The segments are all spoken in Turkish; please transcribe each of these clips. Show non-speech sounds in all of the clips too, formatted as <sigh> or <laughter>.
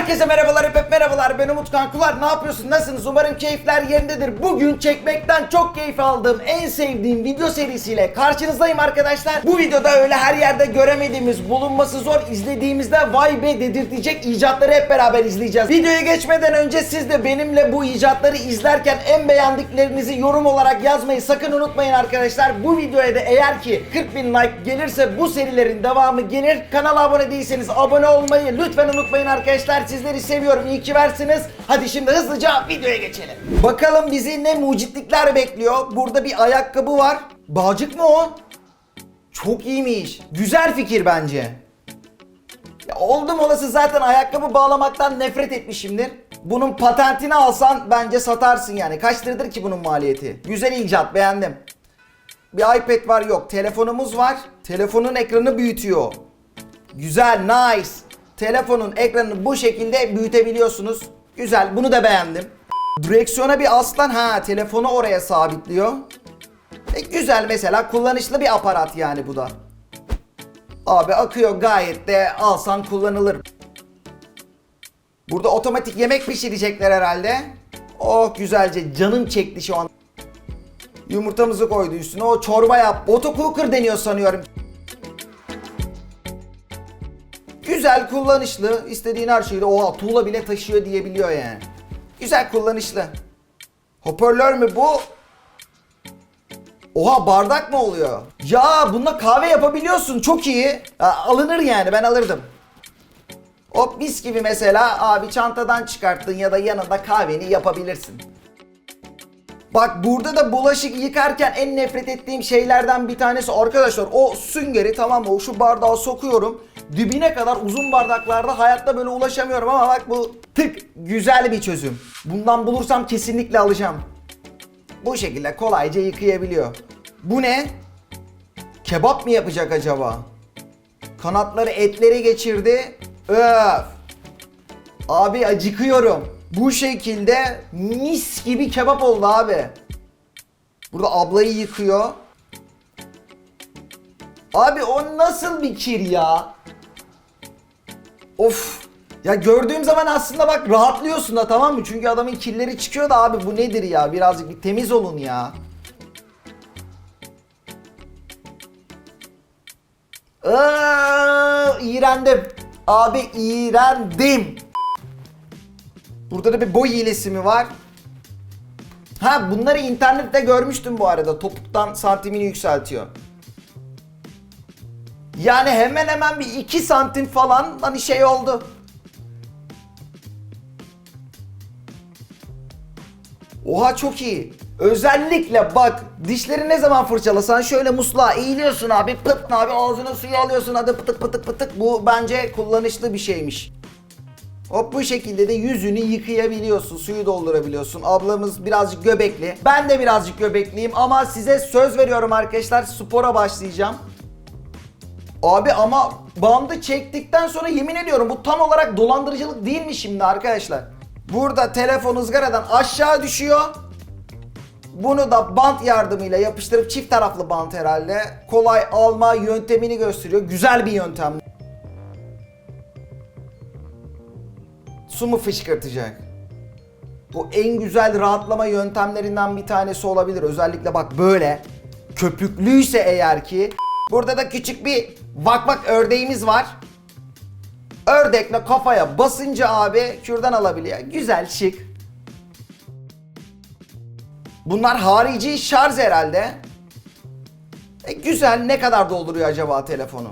Herkese merhabalar, hep merhabalar. Ben Umut Kankular. Ne yapıyorsun? Nasılsınız? Umarım keyifler yerindedir. Bugün çekmekten çok keyif aldığım, en sevdiğim video serisiyle karşınızdayım arkadaşlar. Bu videoda öyle her yerde göremediğimiz, bulunması zor, izlediğimizde vay be dedirtecek icatları hep beraber izleyeceğiz. Videoya geçmeden önce siz de benimle bu icatları izlerken en beğendiklerinizi yorum olarak yazmayı sakın unutmayın arkadaşlar. Bu videoya da eğer ki 40 bin like gelirse bu serilerin devamı gelir. Kanala abone değilseniz abone olmayı lütfen unutmayın arkadaşlar. Sizleri seviyorum. İyi ki varsınız. Hadi şimdi hızlıca videoya geçelim. Bakalım bizi ne mucitlikler bekliyor. Burada bir ayakkabı var. Bağcık mı o? Çok iyiymiş. Güzel fikir bence. Ya oldum olası zaten ayakkabı bağlamaktan nefret etmişimdir. Bunun patentini alsan bence satarsın yani. Kaç liradır ki bunun maliyeti? Güzel icat beğendim. Bir iPad var yok. Telefonumuz var. Telefonun ekranı büyütüyor. Güzel, nice. Telefonun ekranını bu şekilde büyütebiliyorsunuz. Güzel, bunu da beğendim. Direksiyona bir aslan ha telefonu oraya sabitliyor. E, güzel mesela kullanışlı bir aparat yani bu da. Abi akıyor gayet de alsan kullanılır. Burada otomatik yemek pişirecekler herhalde. Oh güzelce canım çekti şu an. Yumurtamızı koydu üstüne o çorba yap. Otocooker deniyor sanıyorum. Güzel kullanışlı. İstediğin her şeyi de oha tuğla bile taşıyor diyebiliyor yani. Güzel kullanışlı. Hoparlör mü bu? Oha bardak mı oluyor? Ya bununla kahve yapabiliyorsun çok iyi. Ha, alınır yani ben alırdım. Hop mis gibi mesela abi çantadan çıkarttın ya da yanında kahveni yapabilirsin. Bak burada da bulaşık yıkarken en nefret ettiğim şeylerden bir tanesi arkadaşlar o süngeri tamam mı şu bardağa sokuyorum dibine kadar uzun bardaklarda hayatta böyle ulaşamıyorum ama bak bu tık güzel bir çözüm. Bundan bulursam kesinlikle alacağım. Bu şekilde kolayca yıkayabiliyor. Bu ne? Kebap mı yapacak acaba? Kanatları etleri geçirdi. Öf. Abi acıkıyorum. Bu şekilde mis gibi kebap oldu abi. Burada ablayı yıkıyor. Abi o nasıl bir kir ya? Of. Ya gördüğüm zaman aslında bak rahatlıyorsun da tamam mı? Çünkü adamın kirleri çıkıyor da abi bu nedir ya? Birazcık bir temiz olun ya. Aa, iğrendim. Abi iğrendim. Burada da bir boy hilesi mi var? Ha bunları internette görmüştüm bu arada. Topuktan santimini yükseltiyor. Yani hemen hemen bir 2 santim falan hani şey oldu. Oha çok iyi. Özellikle bak dişleri ne zaman fırçalasan şöyle musluğa eğiliyorsun abi pıt abi ağzına suyu alıyorsun hadi pıtık pıtık pıtık bu bence kullanışlı bir şeymiş. Hop bu şekilde de yüzünü yıkayabiliyorsun, suyu doldurabiliyorsun. Ablamız birazcık göbekli. Ben de birazcık göbekliyim ama size söz veriyorum arkadaşlar spora başlayacağım. Abi ama bandı çektikten sonra yemin ediyorum bu tam olarak dolandırıcılık değil mi şimdi arkadaşlar? Burada telefon ızgaradan aşağı düşüyor. Bunu da bant yardımıyla yapıştırıp çift taraflı bant herhalde. Kolay alma yöntemini gösteriyor. Güzel bir yöntem. Su mu fışkırtacak? Bu en güzel rahatlama yöntemlerinden bir tanesi olabilir. Özellikle bak böyle köpüklüyse eğer ki. Burada da küçük bir vak vak ördeğimiz var. Ördekle kafaya basınca abi kürdan alabiliyor. Güzel şık. Bunlar harici şarj herhalde. E, güzel. Ne kadar dolduruyor acaba telefonu?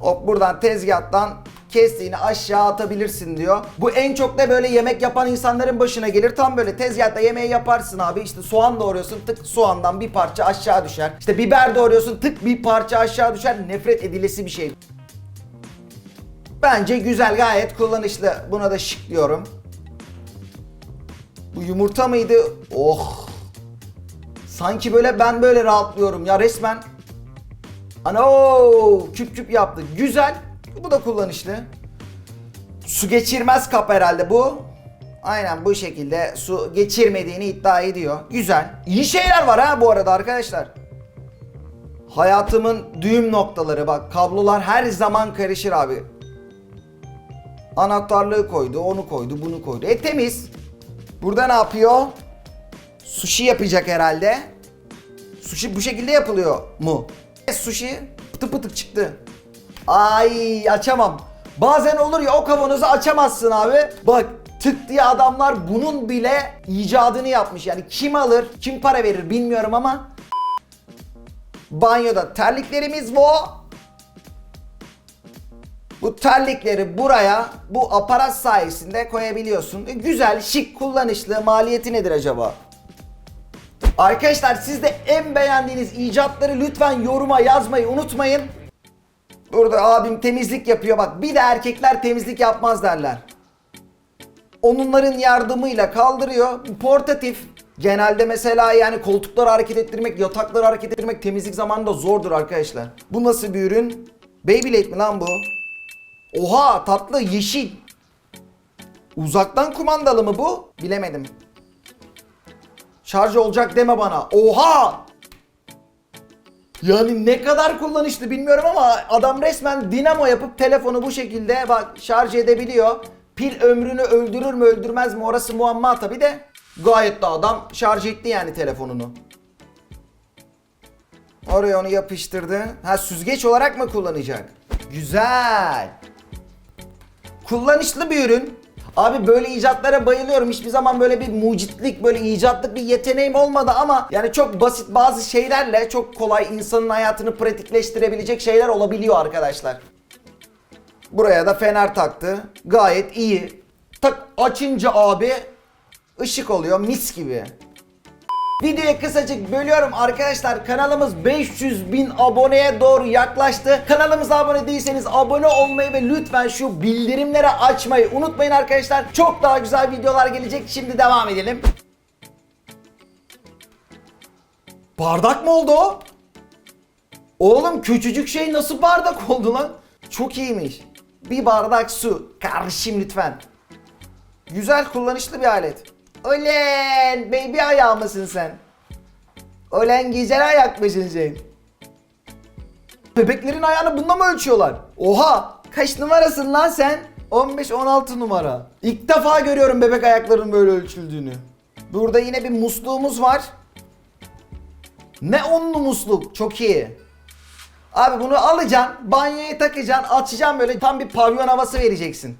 Hop buradan tezgahtan kestiğini aşağı atabilirsin diyor. Bu en çok da böyle yemek yapan insanların başına gelir. Tam böyle tezgahta yemeği yaparsın abi. İşte soğan doğruyorsun tık soğandan bir parça aşağı düşer. İşte biber doğruyorsun tık bir parça aşağı düşer. Nefret edilesi bir şey. Bence güzel gayet kullanışlı. Buna da şık diyorum. Bu yumurta mıydı? Oh. Sanki böyle ben böyle rahatlıyorum ya resmen. Ano küp küp yaptı. Güzel. Bu da kullanışlı. Su geçirmez kap herhalde bu. Aynen bu şekilde su geçirmediğini iddia ediyor. Güzel. İyi şeyler var ha bu arada arkadaşlar. Hayatımın düğüm noktaları bak kablolar her zaman karışır abi. Anahtarlığı koydu, onu koydu, bunu koydu. E temiz. Burada ne yapıyor? Sushi yapacak herhalde. Sushi bu şekilde yapılıyor mu? E, sushi pıtı pıtık çıktı. Ay açamam. Bazen olur ya o kavanozu açamazsın abi. Bak tık diye adamlar bunun bile icadını yapmış. Yani kim alır, kim para verir bilmiyorum ama banyoda terliklerimiz bu. Bu terlikleri buraya bu aparat sayesinde koyabiliyorsun. E, güzel, şık, kullanışlı. Maliyeti nedir acaba? Arkadaşlar siz de en beğendiğiniz icatları lütfen yoruma yazmayı unutmayın. Burada abim temizlik yapıyor bak. Bir de erkekler temizlik yapmaz derler. Onların yardımıyla kaldırıyor. Portatif. Genelde mesela yani koltukları hareket ettirmek, yatakları hareket ettirmek temizlik zamanında zordur arkadaşlar. Bu nasıl bir ürün? Beyblade mi lan bu? Oha tatlı yeşil. Uzaktan kumandalı mı bu? Bilemedim. Şarj olacak deme bana. Oha! Yani ne kadar kullanışlı bilmiyorum ama adam resmen dinamo yapıp telefonu bu şekilde bak şarj edebiliyor. Pil ömrünü öldürür mü öldürmez mi orası muamma tabi de. Gayet de adam şarj etti yani telefonunu. Oraya onu yapıştırdı. Ha süzgeç olarak mı kullanacak? Güzel. Kullanışlı bir ürün. Abi böyle icatlara bayılıyorum. Hiçbir zaman böyle bir mucitlik, böyle icatlık bir yeteneğim olmadı ama yani çok basit bazı şeylerle çok kolay insanın hayatını pratikleştirebilecek şeyler olabiliyor arkadaşlar. Buraya da fener taktı. Gayet iyi. Tak açınca abi ışık oluyor mis gibi. Videoyu kısacık bölüyorum arkadaşlar. Kanalımız 500 bin aboneye doğru yaklaştı. Kanalımıza abone değilseniz abone olmayı ve lütfen şu bildirimleri açmayı unutmayın arkadaşlar. Çok daha güzel videolar gelecek. Şimdi devam edelim. Bardak mı oldu o? Oğlum küçücük şey nasıl bardak oldu lan? Çok iyiymiş. Bir bardak su. Kardeşim lütfen. Güzel kullanışlı bir alet. Olen baby ayağı mısın sen? Olen güzel ayak mısın sen? Bebeklerin ayağını bununla mı ölçüyorlar? Oha! Kaç numarasın lan sen? 15-16 numara. İlk defa görüyorum bebek ayaklarının böyle ölçüldüğünü. Burada yine bir musluğumuz var. Ne onlu musluk. Çok iyi. Abi bunu alacaksın, banyoya takacaksın, açacaksın böyle tam bir pavyon havası vereceksin.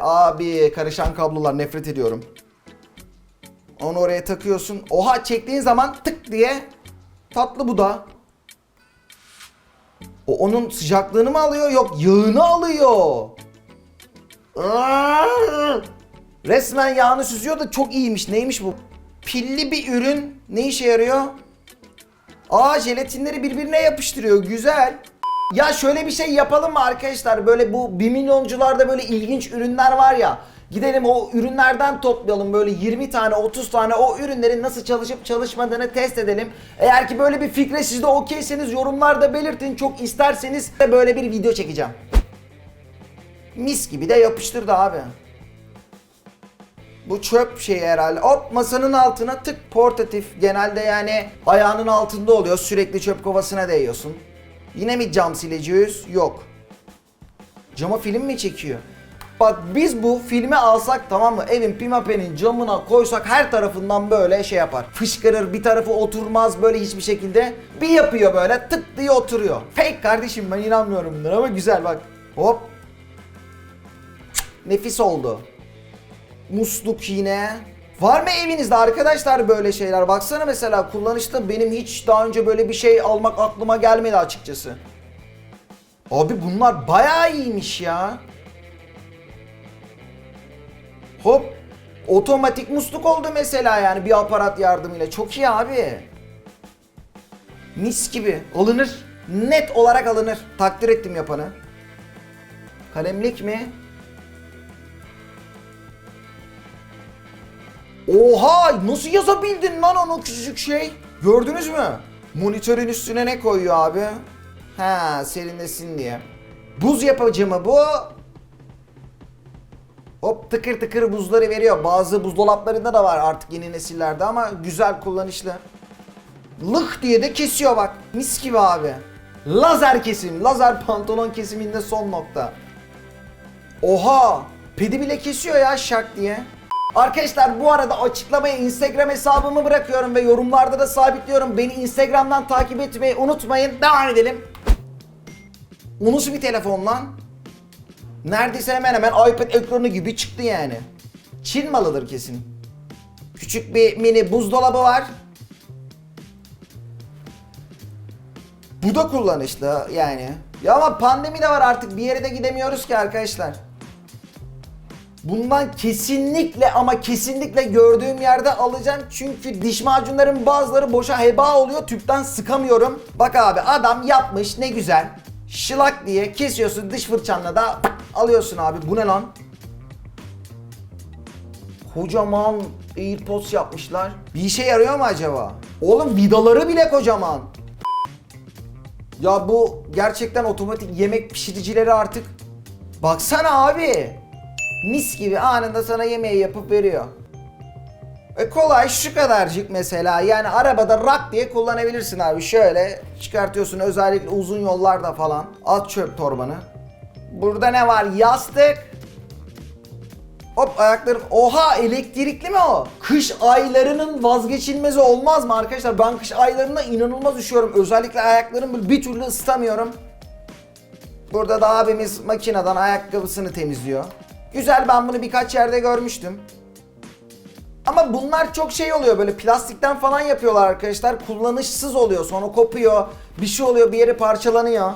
Abi karışan kablolar nefret ediyorum. Onu oraya takıyorsun. Oha çektiğin zaman tık diye tatlı bu da. O onun sıcaklığını mı alıyor? Yok yağını alıyor. Resmen yağını süzüyor da çok iyiymiş. Neymiş bu? Pilli bir ürün. Ne işe yarıyor? Aa jelatinleri birbirine yapıştırıyor. Güzel. Ya şöyle bir şey yapalım mı arkadaşlar? Böyle bu 1 milyoncularda böyle ilginç ürünler var ya. Gidelim o ürünlerden toplayalım böyle 20 tane 30 tane o ürünlerin nasıl çalışıp çalışmadığını test edelim. Eğer ki böyle bir fikre siz de okeyseniz yorumlarda belirtin. Çok isterseniz de böyle bir video çekeceğim. Mis gibi de yapıştırdı abi. Bu çöp şeyi herhalde. Hop masanın altına tık portatif. Genelde yani ayağının altında oluyor. Sürekli çöp kovasına değiyorsun. Yine mi cam sileceğiz? Yok. Cama film mi çekiyor? Bak biz bu filmi alsak tamam mı? Evin pimapenin camına koysak her tarafından böyle şey yapar. Fışkırır bir tarafı oturmaz böyle hiçbir şekilde. Bir yapıyor böyle tık diye oturuyor. Fake kardeşim ben inanmıyorum bunlara ama güzel bak. Hop. Nefis oldu. Musluk yine. Var mı evinizde arkadaşlar böyle şeyler? Baksana mesela kullanışta benim hiç daha önce böyle bir şey almak aklıma gelmedi açıkçası. Abi bunlar bayağı iyiymiş ya. Hop. Otomatik musluk oldu mesela yani bir aparat yardımıyla. Çok iyi abi. Mis gibi. Alınır. Net olarak alınır. Takdir ettim yapanı. Kalemlik mi? Oha nasıl yazabildin lan onu küçücük şey? Gördünüz mü? Monitörün üstüne ne koyuyor abi? Ha serinlesin diye. Buz yapıcı mı bu? Hop tıkır tıkır buzları veriyor. Bazı buzdolaplarında da var artık yeni nesillerde ama güzel kullanışlı. Lık diye de kesiyor bak. Mis gibi abi. Lazer kesim. Lazer pantolon kesiminde son nokta. Oha! Pedi bile kesiyor ya şak diye. Arkadaşlar bu arada açıklamaya Instagram hesabımı bırakıyorum ve yorumlarda da sabitliyorum. Beni Instagram'dan takip etmeyi unutmayın. Devam edelim. O nasıl bir telefon lan? Neredeyse hemen hemen iPad ekranı gibi çıktı yani. Çin malıdır kesin. Küçük bir mini buzdolabı var. Bu da kullanışlı yani. Ya ama pandemi de var artık bir yere de gidemiyoruz ki arkadaşlar. Bundan kesinlikle ama kesinlikle gördüğüm yerde alacağım. Çünkü diş macunların bazıları boşa heba oluyor. Tüpten sıkamıyorum. Bak abi adam yapmış ne güzel. Şılak diye kesiyorsun diş fırçanla da alıyorsun abi. Bu ne lan? Kocaman AirPods yapmışlar. Bir işe yarıyor mu acaba? Oğlum vidaları bile kocaman. Ya bu gerçekten otomatik yemek pişiricileri artık. Baksana abi. Mis gibi anında sana yemeği yapıp veriyor. E kolay şu kadarcık mesela yani arabada rak diye kullanabilirsin abi şöyle çıkartıyorsun özellikle uzun yollarda falan at çöp torbanı. Burada ne var yastık. Hop ayaklarım oha elektrikli mi o? Kış aylarının vazgeçilmezi olmaz mı arkadaşlar? Ben kış aylarında inanılmaz üşüyorum özellikle ayaklarımı bir türlü ısıtamıyorum. Burada da abimiz makineden ayakkabısını temizliyor. Güzel ben bunu birkaç yerde görmüştüm. Ama bunlar çok şey oluyor böyle plastikten falan yapıyorlar arkadaşlar. Kullanışsız oluyor sonra kopuyor. Bir şey oluyor bir yeri parçalanıyor.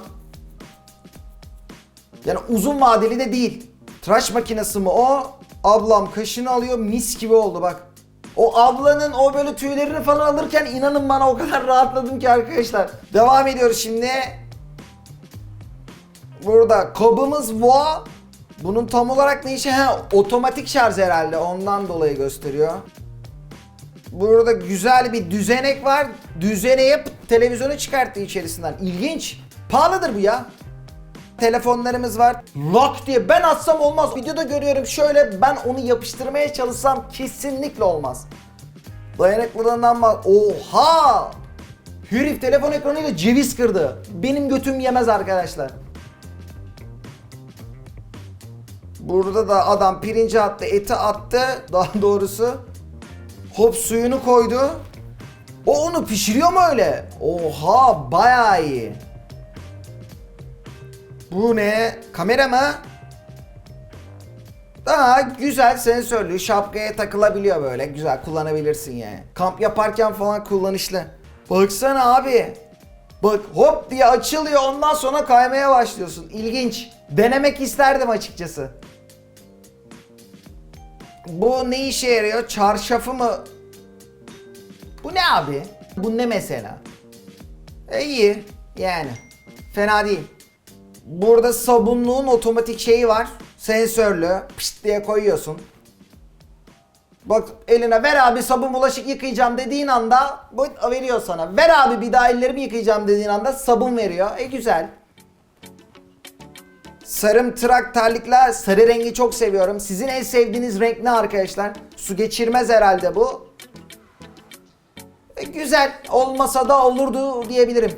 Yani uzun vadeli de değil. Tıraş makinesi mi o? Ablam kaşını alıyor mis gibi oldu bak. O ablanın o böyle tüylerini falan alırken inanın bana o kadar rahatladım ki arkadaşlar. Devam ediyoruz şimdi. Burada kabımız va. Bunun tam olarak ne işi? Ha, otomatik şarj herhalde. Ondan dolayı gösteriyor. Burada güzel bir düzenek var. Düzeneği televizyonu çıkarttı içerisinden. İlginç. Pahalıdır bu ya. Telefonlarımız var. Lock diye ben atsam olmaz. Videoda görüyorum şöyle ben onu yapıştırmaya çalışsam kesinlikle olmaz. Dayanıklılığından bak. Oha! Herif telefon ekranıyla ceviz kırdı. Benim götüm yemez arkadaşlar. Burada da adam pirinci attı, eti attı. Daha doğrusu hop suyunu koydu. O onu pişiriyor mu öyle? Oha bayağı iyi. Bu ne? Kamera mı? Daha güzel sensörlü şapkaya takılabiliyor böyle. Güzel kullanabilirsin yani. Kamp yaparken falan kullanışlı. Baksana abi. Bak hop diye açılıyor ondan sonra kaymaya başlıyorsun. İlginç. Denemek isterdim açıkçası. Bu ne işe yarıyor? Çarşafı mı? Bu ne abi? Bu ne mesela? E iyi yani. Fena değil. Burada sabunluğun otomatik şeyi var. Sensörlü. Pişt diye koyuyorsun. Bak eline ver abi sabun bulaşık yıkayacağım dediğin anda bu veriyor sana. Ver abi bir daha ellerimi yıkayacağım dediğin anda sabun veriyor. E güzel. Sarım tırak terlikler sarı rengi çok seviyorum. Sizin en sevdiğiniz renk ne arkadaşlar? Su geçirmez herhalde bu. E, güzel olmasa da olurdu diyebilirim.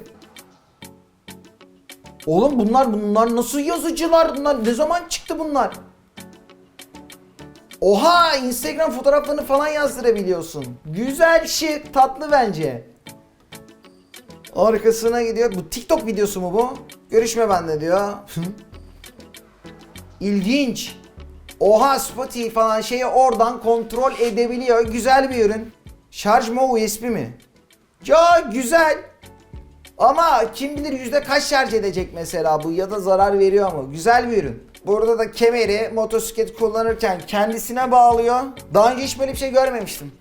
Oğlum bunlar bunlar nasıl yazıcılar? Bunlar ne zaman çıktı bunlar? Oha Instagram fotoğraflarını falan yazdırabiliyorsun. Güzel şık tatlı bence. Arkasına gidiyor. Bu TikTok videosu mu bu? Görüşme bende diyor. <laughs> İlginç. Oha Spotify falan şeyi oradan kontrol edebiliyor. Güzel bir ürün. Şarj mı USB mi? Ya güzel. Ama kim bilir yüzde kaç şarj edecek mesela bu ya da zarar veriyor mu? Güzel bir ürün. Burada da kemeri motosiklet kullanırken kendisine bağlıyor. Daha önce hiç böyle bir şey görmemiştim.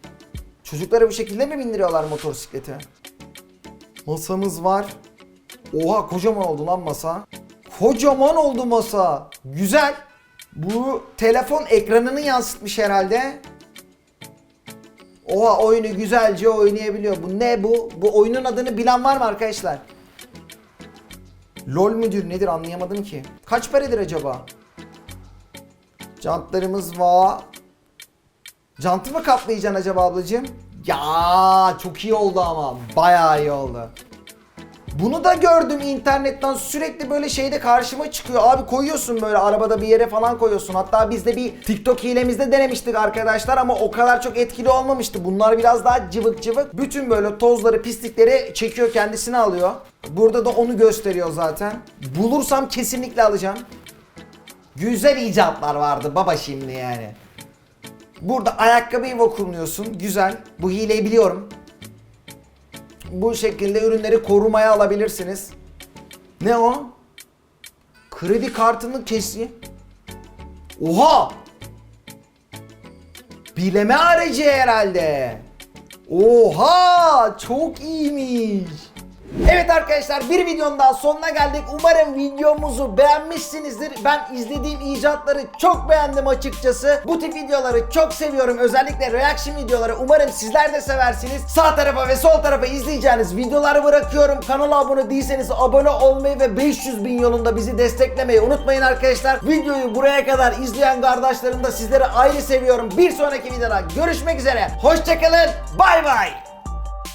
Çocukları bu şekilde mi bindiriyorlar motosiklete? Masamız var. Oha kocaman oldu lan masa. Kocaman oldu masa. Güzel. Bu telefon ekranını yansıtmış herhalde. Oha oyunu güzelce oynayabiliyor. Bu ne bu? Bu oyunun adını bilen var mı arkadaşlar? LOL müdür nedir anlayamadım ki. Kaç paradır acaba? Jantlarımız var. Jantı mı kaplayacaksın acaba ablacığım? Ya çok iyi oldu ama. Bayağı iyi oldu. Bunu da gördüm internetten sürekli böyle şeyde karşıma çıkıyor. Abi koyuyorsun böyle arabada bir yere falan koyuyorsun. Hatta biz de bir TikTok hilemizde denemiştik arkadaşlar ama o kadar çok etkili olmamıştı. Bunlar biraz daha cıvık cıvık. Bütün böyle tozları, pislikleri çekiyor kendisine alıyor. Burada da onu gösteriyor zaten. Bulursam kesinlikle alacağım. Güzel icatlar vardı baba şimdi yani. Burada ayakkabıyı vakumluyorsun. Güzel. Bu hileyi biliyorum. Bu şekilde ürünleri korumaya alabilirsiniz. Ne o? Kredi kartını kesi. Oha! Bileme aracı herhalde. Oha! Çok iyiymiş. Evet arkadaşlar bir videonun daha sonuna geldik. Umarım videomuzu beğenmişsinizdir. Ben izlediğim icatları çok beğendim açıkçası. Bu tip videoları çok seviyorum. Özellikle reaction videoları. Umarım sizler de seversiniz. Sağ tarafa ve sol tarafa izleyeceğiniz videoları bırakıyorum. Kanala abone değilseniz abone olmayı ve 500 bin yolunda bizi desteklemeyi unutmayın arkadaşlar. Videoyu buraya kadar izleyen kardeşlerim de sizleri ayrı seviyorum. Bir sonraki videoda görüşmek üzere. Hoşçakalın. Bay bay.